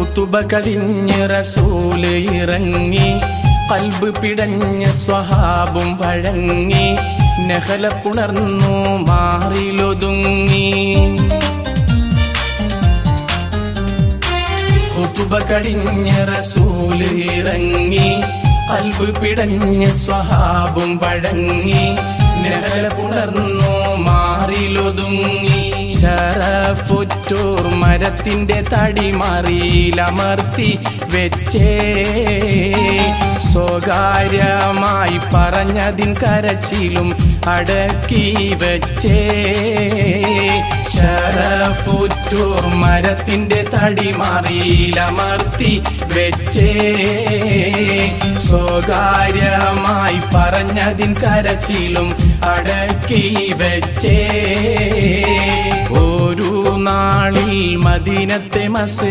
കുത്തുബ കടിഞ്ഞ് റസൂൽ ഇറങ്ങി കൽബ് പിടഞ്ഞ സ്വഹാബും വഴങ്ങി നഹല പുണർന്നു മാറിലൊതുങ്ങി. കുത്തുബ കടിഞ്ഞ റസൂൽ ഇറങ്ങി കൽബ് പിടഞ്ഞ സ്വഹാബും വഴങ്ങി നഹല പുണർന്നു മാറിലൊതുങ്ങി. ശരഫുറ്റൂർ മരത്തിന്റെ തടി മാറിയിലമർത്തി വെച്ചേ. സ്വകാര്യമായി പറഞ്ഞതിൻ കരച്ചിലും അടക്കി വെച്ചേ. ശരഫുറ്റൂർ മരത്തിന്റെ തടി മാറിയിലമർത്തി വെച്ചേ. സ്വകാര്യമായി പറഞ്ഞതിൻ കരച്ചിലും അടക്കി വെച്ചേ. മദീനത്തെ മസ്